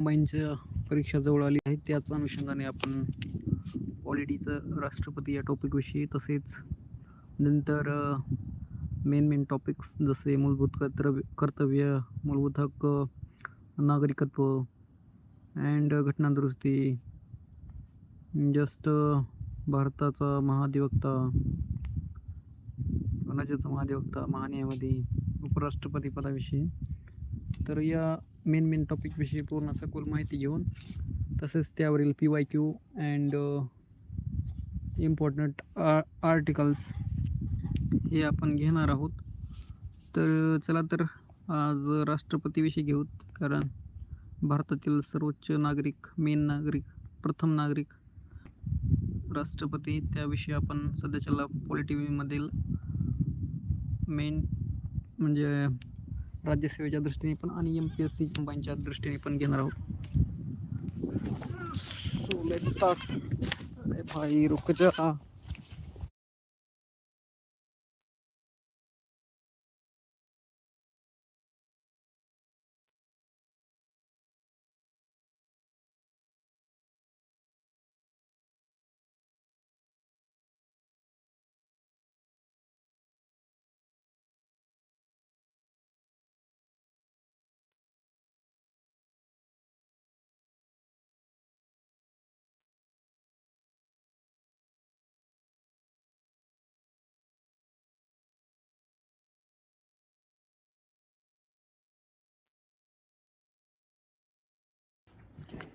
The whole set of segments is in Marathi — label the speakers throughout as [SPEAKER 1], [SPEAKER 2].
[SPEAKER 1] कंबाईनच्या परीक्षा जवळ आली आहे. त्याच अनुषंगाने आपण पॉलिटीचं राष्ट्रपती या टॉपिकविषयी तसेच नंतर मेन मेन टॉपिक्स जसे मूलभूत कर्तव्य कर्तव्य मूलभूत हक्क नागरिकत्व अँड घटनादुरुस्ती जस्ट भारताचा महाधिवक्ता राज्याचा महाधिवक्ता महान्यायवादी उपराष्ट्रपती पदाविषयी. तर या मेन मेन टॉपिकविषयी पूर्ण सखोल माहिती घेऊन तसेच त्यावरील P Y Q and important articles हे आपण घेणार आहोत. तर uh, चला तर आज राष्ट्रपतीविषयी घेऊ कारण भारतातील सर्वोच्च नागरिक मेन नागरिक प्रथम नागरिक राष्ट्रपती त्याविषयी आपण सध्याच्याला पॉलिटिव्हीमधील मेन म्हणजे राज्यसेवेच्या दृष्टीने पण आणि एम पी एस सी कंबाईनच्या दृष्टीने पण घेणार आहोत. सो लेट स्टार्ट अरे भाई रुक जा.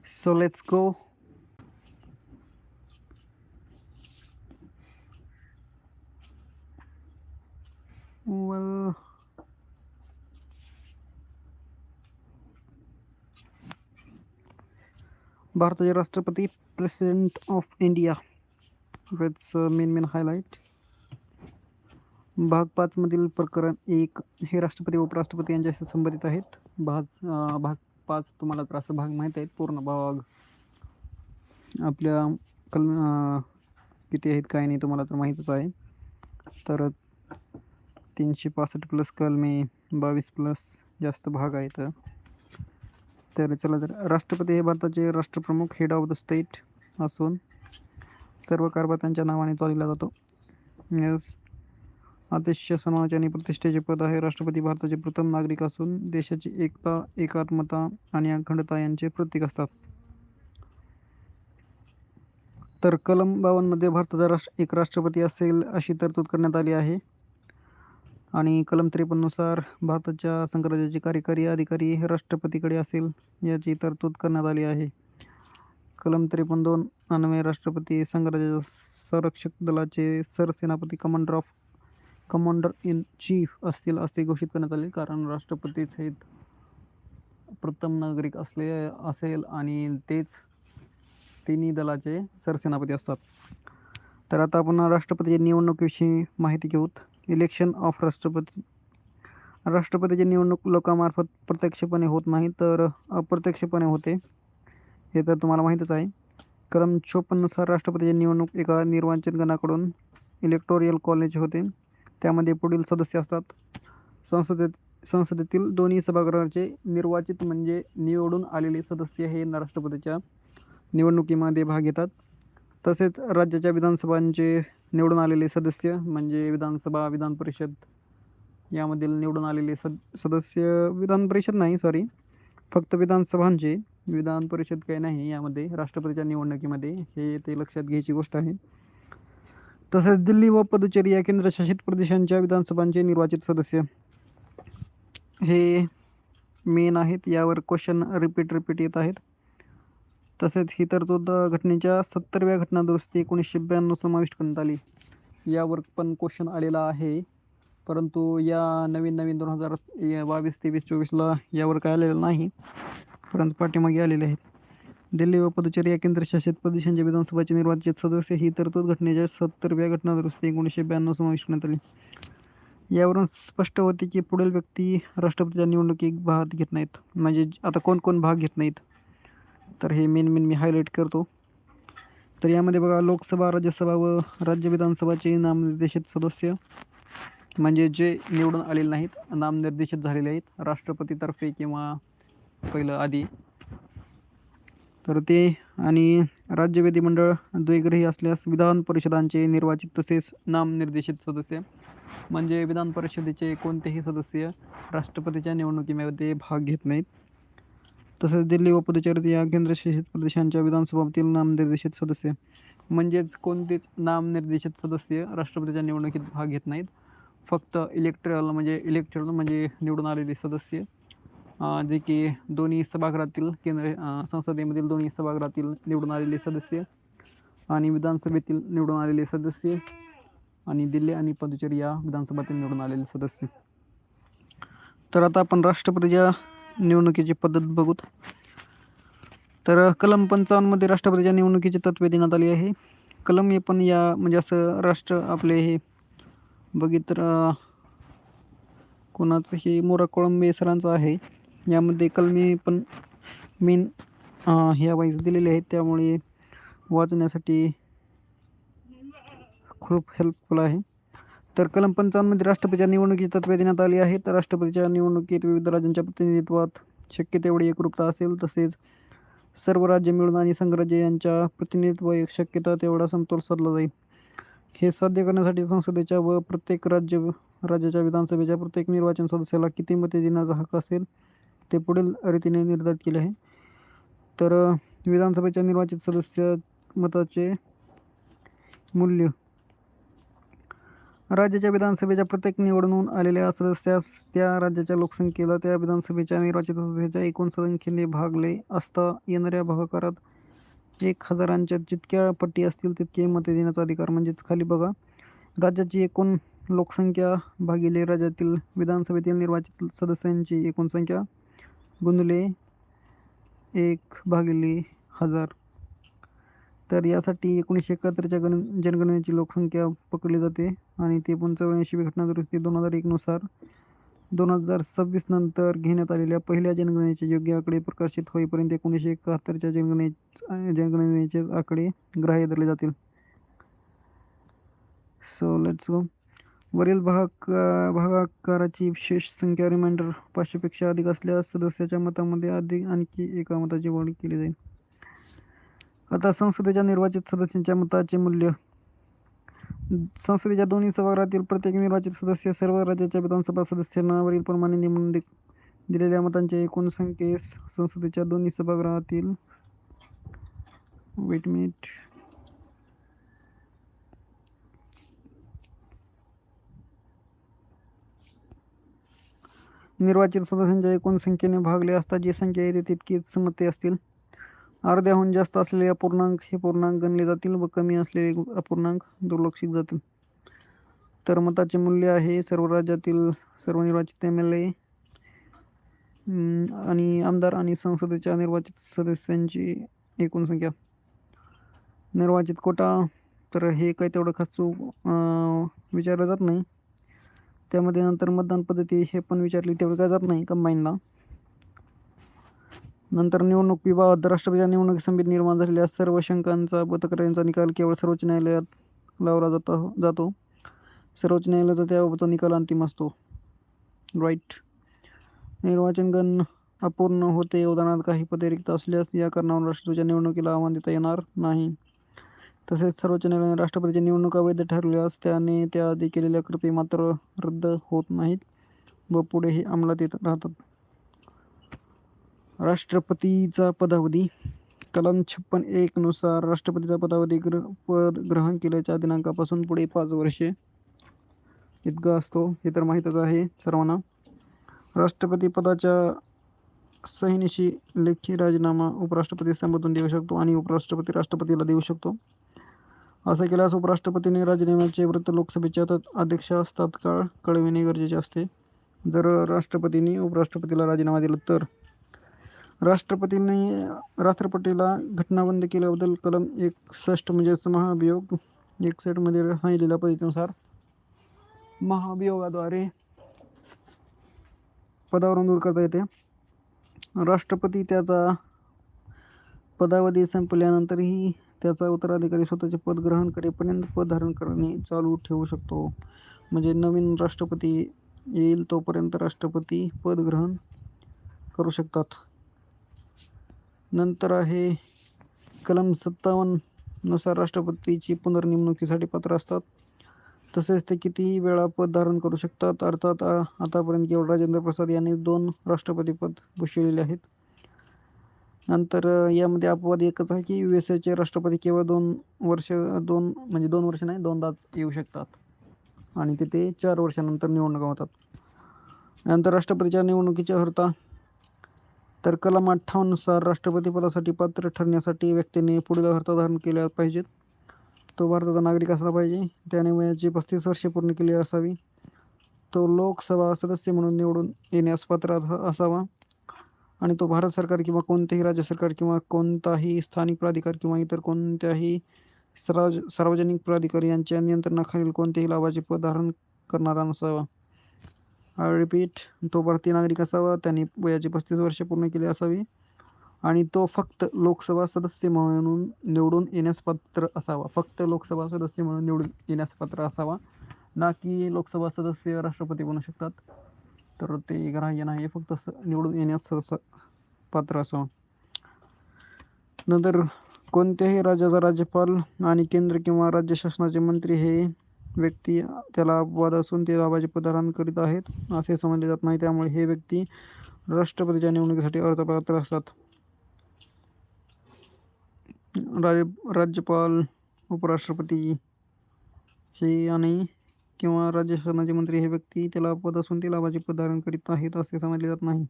[SPEAKER 1] So let's go. Well, भारताचे राष्ट्रपती president of India with main main highlight भाग पाचमधील प्रकरण एक. हे राष्ट्रपती व उपराष्ट्रपती यांच्याशी संबंधित आहेत. भाग भाग पाच तुम्हाला तर असं भाग माहीत आहेत पूर्ण भाग. आपल्या कल किती आहेत काय नाही तुम्हाला तर माहीतच आहे. तर तीनशे पासष्ट प्लस कलमे बावीस प्लस जास्त भाग आहेत. तर चला तर राष्ट्रपती हे भारताचे राष्ट्रप्रमुख हेड ऑफ द स्टेट असून सर्व कारभार त्यांच्या नावाने चालविला जातो. यस अतिशय सन्मानाचे आणि प्रतिष्ठेचे पद आहे. राष्ट्रपती भारताचे प्रथम नागरिक असून देशाची एकता एकात्मता आणि अखंडता यांचे प्रतीक असतात. तर कलम बावनमध्ये भारताचा राष्ट्र एक राष्ट्रपती असेल अशी तरतूद करण्यात आली आहे. आणि कलम त्रेपन्ननुसार भारताच्या संघराज्याचे कार्यकारी अधिकारी हे राष्ट्रपतीकडे असेल याची तरतूद करण्यात आली आहे. कलम त्रेपन्न दोन अन्वये राष्ट्रपती संघराज्याच्या संरक्षक दलाचे सरसेनापती commander of commander in chief असतील असे घोषित करण्यात आले. कारण राष्ट्रपतीच हे प्रथम नागरिक असले असेल आणि तेच तिन्ही दलाचे सरसेनापती असतात. तर आता आपण राष्ट्रपतीच्या निवडणुकीविषयी माहिती घेऊत. इलेक्शन ऑफ राष्ट्रपती राष्ट्रपतीची निवडणूक लोकांमार्फत प्रत्यक्षपणे होत नाही तर अप्रत्यक्षपणे होते. हे तर तुम्हाला माहीतच आहे. क्रम चोपन्ननुसार राष्ट्रपतीची निवडणूक एका निर्वाचन गणाकडून इलेक्टोरियल कॉलेज होते. त्यामध्ये पुढील सदस्य असतात. संसदेत संसदेतील दोन्ही सभागृहाचे निर्वाचित म्हणजे निवडून आलेले सदस्य हे राष्ट्रपतीच्या निवडणुकीमध्ये भाग घेतात. तसेच राज्याच्या विधानसभांचे निवडून आलेले सदस्य म्हणजे विधानसभा विधान परिषद यामधील निवडून आलेले सद सदस्य विधान परिषद नाही सॉरी फक्त विधानसभांचे विधान परिषद काही नाही यामध्ये राष्ट्रपतीच्या निवडणुकीमध्ये हे ते लक्षात घ्यायची गोष्ट आहे. तसेच दिल्ली व पुदुचेरी या केंद्रशासित प्रदेशांच्या विधानसभांचे निर्वाचित सदस्य. हे मेन आहेत यावर क्वेश्चन रिपीट रिपीट येत आहेत. तसेच ही तरतूद घटनेच्या सत्तरव्या घटना दुरुस्ती एकोणीसशे ब्याण्णव समाविष्ट करण्यात आली. यावर पण क्वेश्चन आलेला आहे. परंतु या नवीन नवीन दोन हजार बावीस तेवीस चोवीसला यावर काय आलेलं नाही. परंतु पाठीमागे आलेले आहेत. दिल्ली व पुदुचेरी या केंद्रशासित प्रदेशांच्या विधानसभाचे निर्वाचित सदस्य ही तरतूद घटनेच्या सत्तरव्या घटना दुरुस्ती एकोणीसशे ब्याण्णव समाविष्ट करण्यात आली. यावरून स्पष्ट होते की पुढील व्यक्ती राष्ट्रपतीच्या निवडणुकीत भाग घेत नाहीत. म्हणजे आता कोण कोण भाग घेत नाहीत. तर हे मेन मेन मी हायलाईट करतो. तर यामध्ये बघा लोकसभा राज्यसभा व राज्य विधानसभाचे नामनिर्देशित सदस्य म्हणजे जे निवडून आलेले नाहीत नामनिर्देशित झालेले आहेत राष्ट्रपतीतर्फे किंवा पहिलं आधी तर ते आणि राज्य विधिमंडळ द्विग्रही असल्यास विधान परिषदांचे निर्वाचित तसेच नामनिर्देशित सदस्य म्हणजे विधान परिषदेचे कोणतेही सदस्य राष्ट्रपतीच्या निवडणुकीमध्ये भाग घेत नाहीत. तसेच दिल्ली व पुदुचेरी या केंद्रशासित प्रदेशांच्या विधानसभातील नामनिर्देशित सदस्य म्हणजेच कोणतेच नामनिर्देशित सदस्य राष्ट्रपतीच्या निवडणुकीत भाग घेत नाहीत. फक्त इलेक्ट्रल म्हणजे इलेक्ट्रल म्हणजे निवडून आलेले सदस्य जे की दोन्ही सभागृहातील केंद्र संसदेमधील दोन्ही सभागृहातील निवडून आलेले सदस्य आणि विधानसभेतील निवडून आलेले सदस्य आणि दिल्ली आणि पुदुचेरी या विधानसभातील निवडून आलेले सदस्य. तर आता आपण राष्ट्रपतीच्या निवडणुकीची पद्धत बघूत. तर कलम पंचावन्नमध्ये राष्ट्रपतीच्या निवडणुकीची तत्त्वे देण्यात आली आहे कलम हे पण या म्हणजे असं राष्ट्र आपले हे बघित कोणाचं हे मोरा कोळंबे सरांचं आहे. यामध्ये कलमी पण मेन ह्या वाईज दिलेले आहेत. त्यामुळे वाचण्यासाठी खूप हेल्पफुल आहे. तर कलम पंचावन्नमध्ये राष्ट्रपतीच्या निवडणुकीची तत्वे देण्यात आली आहेत. तर राष्ट्रपतीच्या निवडणुकीत विविध राज्यांच्या प्रतिनिधित्वात शक्य तेवढी एकरूपता असेल तसेच सर्व राज्य मिळून आणि संघराज्य यांच्या प्रतिनिधित्व एक शक्यता तेवढा समतोल साधला जाईल. हे साध्य करण्यासाठी संसदेच्या व प्रत्येक राज्य राज्याच्या विधानसभेच्या प्रत्येक निर्वाचन सदस्याला किती मते देण्याचा हक्क असेल ते पुढील रीतीने निर्धारित केले आहे. तर विधानसभेच्या निर्वाचित सदस्य मताचे मूल्य. राज्याच्या विधानसभेच्या प्रत्येक निवडून आलेल्या सदस्यास त्या राज्याच्या लोकसंख्येला त्या विधानसभेच्या निर्वाचित सदस्याच्या एकूण संख्येने भागले असता येणाऱ्या भागाकारात एक हजारांच्या जितक्या पट्टी असतील तितके मते देण्याचा अधिकार म्हणजेच खाली बघा. राज्याची एकूण लोकसंख्या भागिले राज्यातील विधानसभेतील निर्वाचित सदस्यांची एकूण संख्या गुणले एक भागिले हजार. तर यासाठी एकोणीसशे एकाहत्तरच्या गण जनगणनेची लोकसंख्या पकडली जाते आणि ते पण चौऱ्याऐंशी घटना दुरुस्ती दोन हजार एकनुसार दोन हजार सव्वीस नंतर घेण्यात आलेल्या पहिल्या जनगणनेचे योग्य आकडे प्रकाशित होईपर्यंत एकोणीसशे एकाहत्तरच्या जनगणने जनगणनेचे आकडे ग्राह्य धरले जातील. सो लेट्स गो वरील भाग भागाकाराची विशेष संख्या रिमाइंडर पाचशेपेक्षा अधिक असल्यास सदस्याच्या मतामध्ये अधिक आणखी एका मताची वाढ केली जाईल. आता संसदेच्या निर्वाचित सदस्यांच्या मताचे मूल्य. संसदेच्या दोन्ही सभागृहातील प्रत्येक निर्वाचित सदस्य सर्व राज्याच्या विधानसभा सदस्यांना वरील प्रमाणे नेमून दि- दिलेल्या मतांच्या एकूण संख्येस संसदेच्या दोन्ही सभागृहातील वेट मिनिट निर्वाचित सदस्यांच्या एकूण संख्येने भागले असता जी संख्या येते तितकीच मते असतील. अर्ध्याहून जास्त असलेले अपूर्णांक हे पूर्णांक गणले जातील व कमी असलेले अपूर्णांक दुर्लक्षित जातील. तर मताचे मूल्य आहे सर्व राज्यातील सर्व निर्वाचित एम एल ए आणि आमदार आणि संसदेच्या निर्वाचित सदस्यांची एकूण संख्या. निर्वाचित कोटा तर हे काही तेवढं खास चूक विचारलं जात नाही. त्यामध्ये नंतर मतदान पद्धती हे पण विचारली तेवढं काय जात नाही कंबाईनला नंतर निवडणूक विभागात राष्ट्रपतीच्या निवडणूक समिती निर्माण झालेल्या सर्व शंकांचा व तक्रारींचा निकाल केवळ सर्वोच्च न्यायालयात लावला जातो जातो. सर्वोच्च न्यायालयाचा त्याबाबतचा निकाल अंतिम असतो. राईट निर्वाचन गण अपूर्ण होते उदाहरणार्थ काही पदे रिक्त असल्यास या कारणावरून राष्ट्रपतीच्या निवडणुकीला आव्हान देता येणार नाही. तसेच सर्वोच्च न्यायालयाने राष्ट्रपतीच्या निवडणुका वैध ठरल्यास त्याने त्याआधी केलेल्या कृती मात्र रद्द होत नाहीत व पुढेही अंमलात येत राहतात. राष्ट्रपतीचा पदावधी कलम छप्पन एक नुसार राष्ट्रपतीचा पदावधी ग्र पद ग्रहण केल्याच्या दिनांकापासून पुढे पाच वर्षे इतका असतो हे तर माहीतच आहे सर्वांना. राष्ट्रपती पदाच्या सहीनिशी लेखी राजीनामा उपराष्ट्रपती संबोधून देऊ शकतो आणि उपराष्ट्रपती राष्ट्रपतीला देऊ शकतो. असं केल्यास उपराष्ट्रपतीने राजीनाम्याचे वृत्त लोकसभेच्या अध्यक्ष असतात काळ कळविणे गरजेचे असते. जर राष्ट्रपतींनी उपराष्ट्रपतीला राजीनामा दिला तर? राष्ट्रपतींनी राष्ट्रपतीला घटनाबंद केल्याबद्दल कलम एकसष्ट म्हणजेच महाभियोग एकसष्टमध्ये सांगितलेल्या पद्धतीनुसार महाभियोगाद्वारे पदावरून दूर करता येते. राष्ट्रपती त्याचा पदावधी संपल्यानंतरही त्याचा उत्तराधिकारी स्वतःचे पद ग्रहण करेपर्यंत पद धारण करणे चालू ठेवू शकतो. म्हणजे नवीन राष्ट्रपती येईल तोपर्यंत राष्ट्रपती पद ग्रहण करू शकतात. नंतर आहे कलम सत्तावन्ननुसार राष्ट्रपतीची पुनर्निमणुकीसाठी पात्र असतात. तसेच ते किती वेळा पद धारण करू शकतात. अर्थात आ- आतापर्यंत केवळ राजेंद्र प्रसाद यांनी दोन राष्ट्रपती पद भूषविलेले आहेत. नंतर यामध्ये अपवाद एकच आहे की यू एस एचे राष्ट्रपती केवळ दोन वर्ष दोन म्हणजे दोन वर्ष नाही दोनदाच येऊ शकतात. आणि तिथे चार वर्षानंतर निवडणुका होतात. नंतर राष्ट्रपतीच्या निवडणुकीच्या अर्हता तर कलम अठ्ठावन्ननुसार राष्ट्रपती पदासाठी पात्र ठरण्यासाठी व्यक्तीने पुढील अर्हता धारण केल्या पाहिजेत. तो भारताचा नागरिक असला पाहिजे. त्याने वयाची पस्तीस वर्षे पूर्ण केली असावी. तो लोकसभा सदस्य म्हणून निवडून येण्यास पात्र असावा. आणि तो भारत सरकार किंवा कोणतेही राज्य सरकार किंवा कोणताही स्थानिक प्राधिकार किंवा इतर कोणत्याही सार्वज सार्वजनिक प्राधिकारी यांच्या नियंत्रणाखालील कोणतेही लाभाचे पद धारण करणारा नसावा. आय रिपीट तो भारतीय नागरिक असावा त्यांनी वयाची पस्तीस वर्षे पूर्ण केली असावी आणि तो फक्त लोकसभा सदस्य म्हणून निवडून येण्यास पात्र असावा. फक्त लोकसभा सदस्य म्हणून निवडून येण्यास पात्र असावा. ना की लोकसभा सदस्य राष्ट्रपती बनू शकतात. तर ते ग्राह्य नाही फक्त निवडून येण्यास सहसा पात्र असावं. नंतर कोणत्याही राज्याचा राज्यपाल आणि केंद्र किंवा राज्य शासनाचे मंत्री हे व्यक्ती त्याला अपवाद असून ते लाभाचे प्रदान करीत आहेत असे समजले जात नाही. त्यामुळे हे व्यक्ती राष्ट्रपतीच्या निवडणुकीसाठी अर्थपात्र असतात. राज राज्यपाल उपराष्ट्रपती हे आणि किंवा राज्य शासनाचे मंत्री हे व्यक्ती त्याला पद असून ते लाभाचे पद धारण करीत आहेत असे समजले जात नाही.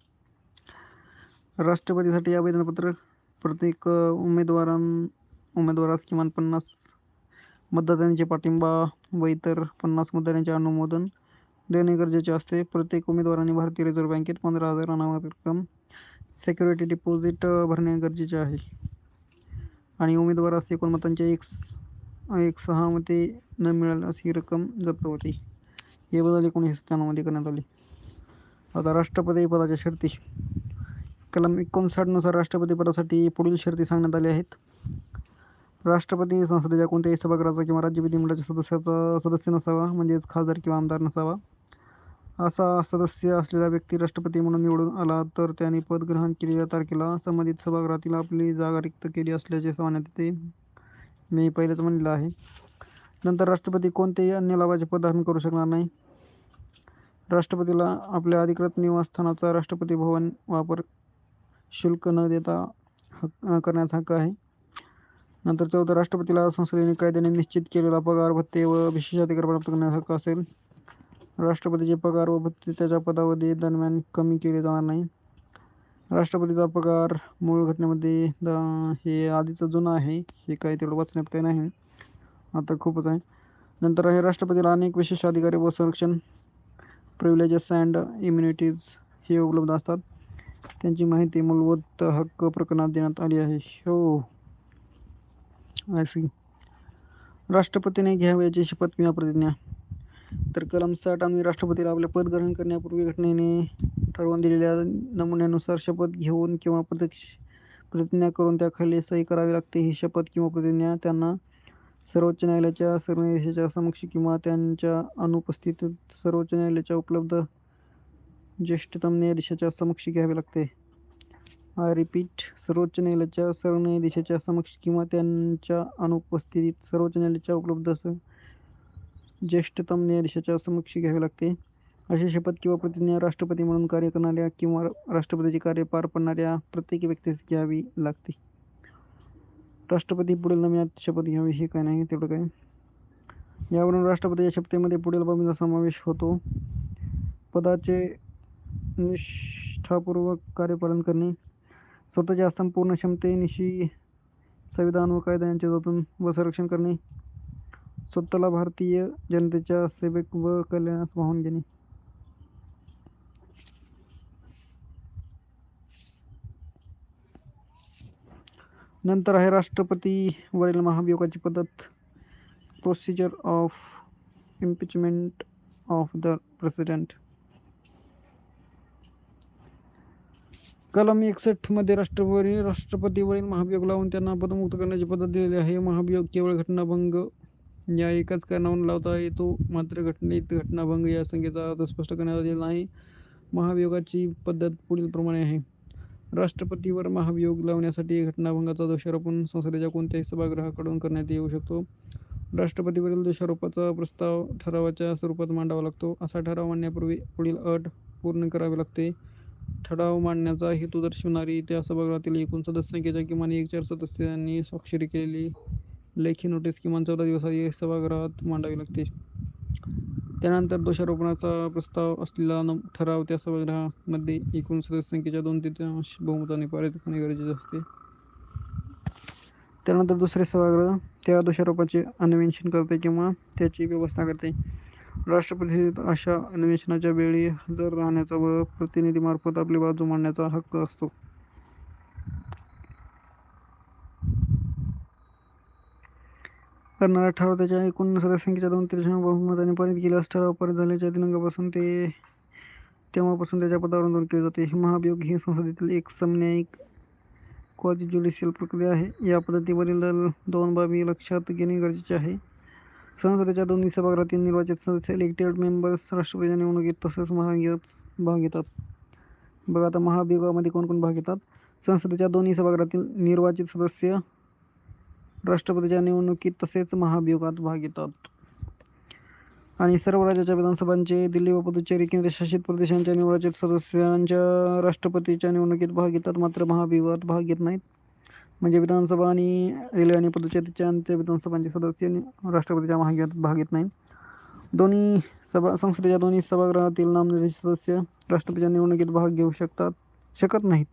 [SPEAKER 1] राष्ट्रपतीसाठी आवेदनपत्र प्रत्येक उमेदवारां उमेदवारास किमान पन्नास मतदारांचे पाठिंबा व इतर पन्नास मतदारांचे अनुमोदन देणे गरजेचे असते. प्रत्येक उमेदवाराने भारतीय रिझर्व्ह बँकेत पंधरा हजार अनामत रक्कम सेक्युरिटी डिपॉझिट भरणे गरजेचे आहे. आणि उमेदवारास एकूण एक स- एक सहा मते न मिळाल्यास ही रक्कम जप्त होते. हे बदल एकोणीसशे सत्त्याण्णवमध्ये करण्यात आले. आता राष्ट्रपती पदाच्या शर्ती. कलम एकोणसाठनुसार राष्ट्रपती पदासाठी पुढील शर्ती सांगण्यात आल्या आहेत. राष्ट्रपती संसदेच्या कोणत्याही सभागृहाचा किंवा राज्य विधिमंडळाच्या सदस्याचा सदस्य नसावा म्हणजेच खासदार किंवा आमदार नसावा. असा सदस्य असलेला व्यक्ती राष्ट्रपती म्हणून निवडून आला तर त्याने पद ग्रहण केलेल्या तारखेला संबंधित सभागृहातील आपली जागा रिक्त केली असल्याचे सांगण्यात येते. मी पहिलेच म्हणलेलं आहे. नंतर राष्ट्रपती कोणतेही अन्य लाभाचे पद करू शकणार नाही. राष्ट्रपतीला आपल्या अधिकृत निवासस्थानाचा राष्ट्रपती भवन वापर शुल्क न देता हक्क करण्याचा हक्क आहे. नंतर चौथं राष्ट्रपतीला संसदेने कायद्याने निश्चित केलेला पगार भत्ते व विशेष अधिकार प्राप्त करण्याचा हक्क असेल. राष्ट्रपतीचे पगार व भत्ते त्याच्या पदावधी दरम्यान कमी केले जाणार नाही. राष्ट्रपतीचा पगार मूळ घटनेमध्ये द हे आधीचं जुनं आहे. हे काही तेवढं वाचण्यात काही नाही. आता खूपच आहे. नंतर आहे राष्ट्रपतीला अनेक विशेष अधिकारी व संरक्षण प्रिव्हिलेजेस अँड इम्युनिटीज हे उपलब्ध असतात. त्यांची माहिती मूलभूत हक्क प्रकरणात देण्यात आली आहे. हो. आय सी राष्ट्रपतीने घ्यावयाची शपथ किंवा प्रतिज्ञा. तर कलम साठ आम्ही राष्ट्रपतीला आपले पद ग्रहण करण्यापूर्वी घटनेने ठरवून दिलेल्या नमुन्यानुसार शपथ घेऊन किंवा प्रत्यक्ष प्रतिज्ञा करून त्याखाली सही करावी लागते. ही शपथ किंवा प्रतिज्ञा त्यांना सर्वोच्च न्यायालयाच्या सरन्यायाधीशाच्या समक्ष किंवा त्यांच्या अनुपस्थितीत सर्वोच्च न्यायालयाच्या उपलब्ध ज्येष्ठतम न्यायाधीशाच्या समक्ष घ्यावे लागते. आय रिपीट सर्वोच्च न्यायालयाच्या सरन्यायाधीशाच्या समक्ष किंवा त्यांच्या अनुपस्थितीत सर्वोच्च न्यायालयाच्या उपलब्ध स ज्येष्ठतम न्यायाधीशाच्या समक्ष घ्यावे लागते. अशी शपथ किंवा प्रतिज्ञा राष्ट्रपती म्हणून कार्य करणाऱ्या किंवा राष्ट्रपतीचे कार्य पार पाडणाऱ्या प्रत्येक व्यक्तीस घ्यावी लागते. राष्ट्रपती पुढील नव्यात शपथ घ्यावी हे काय नाही तेवढं काय? यावरून राष्ट्रपतीच्या शपथेमध्ये पुढील बाबींचा समावेश होतो. पदाचे निष्ठापूर्वक कार्यपालन करणे स्वतःच्या संपूर्ण क्षमतेनिशी संविधान व कायदा यांच्या जतन व संरक्षण करणे स्वतःला भारतीय जनतेच्या सेवेक व कल्याणास वाहून घेणे. नंतर आहे राष्ट्रपतीवरील महाभियोगाची पद्धत procedure of impeachment of the president कलम एकसष्टमध्ये राष्ट्रपती राष्ट्रपतीवरील महाभियोग लावून त्यांना पदमुक्त करण्याची पद्धत दिलेली आहे. महाभियोग केवळ घटनाभंग या एकाच कारणावरून लावता येतो मात्र घटनेत घटनाभंग या संख्येचा अर्थ स्पष्ट करण्यात आलेला नाही. महाभियोगाची पद्धत पुढील प्रमाणे आहे. राष्ट्रपतीवर महाभियोग लावण्यासाठी घटनाभंगाचा दोषारोपण संसदेच्या कोणत्याही सभागृहाकडून करण्यात येऊ शकतो. राष्ट्रपतीवरील दोषारोपाचा प्रस्ताव ठरावाच्या स्वरूपात मांडावा लागतो. असा ठराव मांडण्यापूर्वी पुढील अट पूर्ण करावी लागते. ठराव मांडण्याचा हेतू दर्शवणारी त्या सभागृहातील एकूण सदस्यांच्या किमान एक चार सदस्यांनी स्वाक्षरी केलेली लेखी नोटीस किमान चौदा दिवसाआधी सभागृहात मांडावी लागते. त्यानंतर दोषारोपणाचा प्रस्ताव असलेला न ठराव त्या सभागृहामध्ये एकूण सदस्यसंख्येच्या दोन तृतीयांश बहुमताने पारित होणे गरजेचे असते. त्यानंतर दुसरे सभागृह त्या दोषारोपाचे अन्वेषण करते किंवा त्याची व्यवस्था करते. राष्ट्रपती अशा अन्वेषणाच्या वेळी हजर राहण्याचा व प्रतिनिधीमार्फत आपली बाजू मांडण्याचा हक्क असतो. करणारा ठराव त्याच्या एकूण सदस्यसंख्येच्या दोन तृतीयांश बहुमताने पारित केल्यास ठराव पारित झाल्याच्या दिनांकापासून ते तेव्हापासून त्याच्या पदावरून दूर केले जाते महाभियोग ही संसदेतील एक समन्यायिक क्वाजी ज्युडिशियल प्रक्रिया आहे या पद्धतीवरील दोन बाबी लक्षात घेणे गरजेचे आहे संसदेच्या दोन्ही सभागृहातील निर्वाचित सदस्य इलेक्टेड मेंबर्स राष्ट्रपतीच्या निवडणुकीत तसेच महाभियोगात भाग घेतात बघा आता महाभियोगामध्ये कोण कोण भाग घेतात संसदेच्या दोन्ही सभागृहातील निर्वाचित सदस्य राष्ट्रपतीच्या निवडणुकीत तसेच महाभियोगात भाग घेतात. आणि सर्व राज्याच्या विधानसभांचे दिल्ली व पुदुचेरी केंद्रशासित प्रदेशांच्या निवडणुकीत सदस्यांच्या राष्ट्रपतीच्या निवडणुकीत भाग घेतात मात्र महाभियोगात भाग घेत नाहीत. म्हणजे विधानसभा आणि रेल्वे आणि पुदुच्चेरीच्या अंत्य विधानसभांचे सदस्य राष्ट्रपतीच्या महाभियोगात भाग घेत नाहीत. दोन्ही सभा संसदेच्या दोन्ही सभागृहातील नामनिर्देशित सदस्य राष्ट्रपतीच्या निवडणुकीत भाग घेऊ शकतात शकत नाहीत.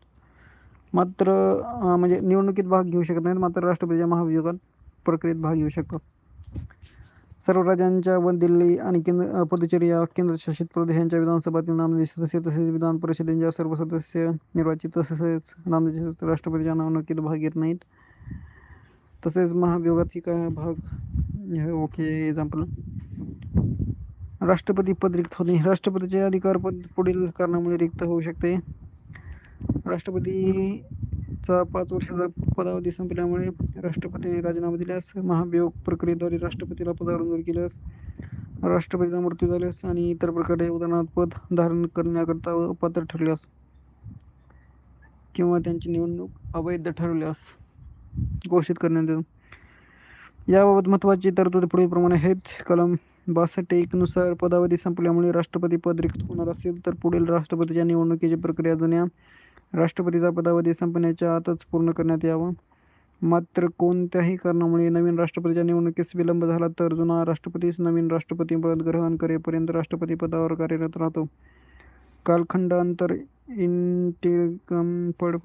[SPEAKER 1] मात्र म्हणजे निवडणुकीत भाग घेऊ शकत नाहीत मात्र राष्ट्रपतीच्या महाभियोगात प्रक्रियेत भाग घेऊ शकतात सर्व राज्यांच्या व दिल्ली आणि केंद्र पुदुचेरी या केंद्रशासित प्रदेशांच्या विधानसभातील नामनिर्देशित सदस्य तसेच विधान परिषदेच्या सर्व सदस्य निर्वाचित तसेच नामनिर्देशित सदस्य राष्ट्रपतीच्या निवडणुकीत भाग घेत नाहीत. तसेच महाभियोगात ही काय भाग? ओके एक्झाम्पल राष्ट्रपती पद रिक्त होणे राष्ट्रपतीचे अधिकार पद पुढील कारणामुळे रिक्त होऊ शकते. राष्ट्रपतीचा पाच वर्षाचा पदावधी संपल्यामुळे राष्ट्रपतीने राजीनामा दिल्यास महाभियोग प्रक्रियेद्वारे राष्ट्रपतीला पदावरून दूर केल्यास राष्ट्रपतीचा मृत्यू झाल्यास आणि इतर प्रकारे उदाहरणार्थ पद धारण करण्याकरता अपात्र ठरल्यास किंवा त्यांची निवडणूक अवैध ठरवल्यास घोषित करण्यात येतो याबाबत महत्त्वाची तरतुदी पुढीलप्रमाणे आहेत. कलम बासष्ट एकनुसार पदावधी संपल्यामुळे राष्ट्रपती पद रिक्त होणार असेल तर पुढील राष्ट्रपतीच्या निवडणुकीची प्रक्रिया जुन्या राष्ट्रपतीचा पदावधी संपण्याच्या आतच पूर्ण करण्यात यावं. मात्र कोणत्याही कारणामुळे नवीन राष्ट्रपतीच्या निवडणुकीस विलंब झाला तर जुना राष्ट्रपतीच नवीन राष्ट्रपती पद ग्रहण करेपर्यंत राष्ट्रपती पदावर कार्यरत राहतो. कालखंडांतर इंटिगम पड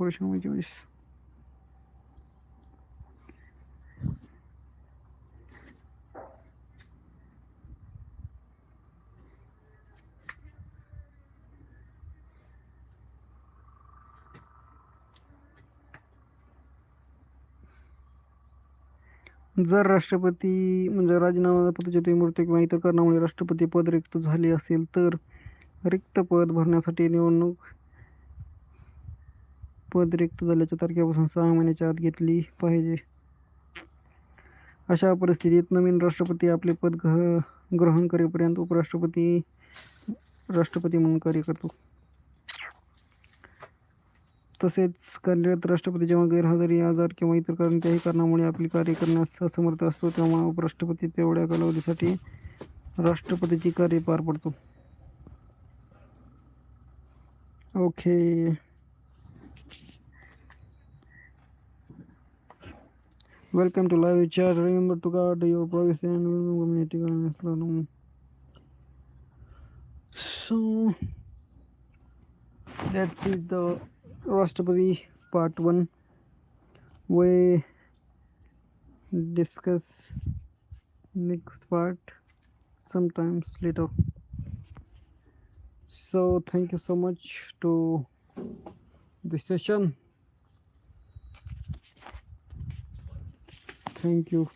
[SPEAKER 1] जर राष्ट्रपती म्हणजे राजीनामा पदाच्या मृत्यू किंवा इतर कारणामुळे राष्ट्रपती पद रिक्त झाले असेल तर रिक्त पद भरण्यासाठी निवडणूक पद रिक्त झाल्याच्या तारखेपासून सहा महिन्याच्या आत घेतली पाहिजे. अशा परिस्थितीत नवीन राष्ट्रपती आपले पद ग्रहण करेपर्यंत उपराष्ट्रपती राष्ट्रपती म्हणून कार्य करतो. तसेच कार्यरत राष्ट्रपती जेव्हा गैरहजेरी आजार किंवा इतर कोणत्याही कारणामुळे आपली कार्य करण्यास असमर्थ असतो तेव्हा उपराष्ट्रपती तेवढ्या कालावधीसाठी राष्ट्रपतीची कार्य पार पडतो. Okay. Welcome to live chat remember to guard your privacy and community that's it though Rashtrapati part 1 we discuss next part sometimes later. So thank you so much to the session. Thank you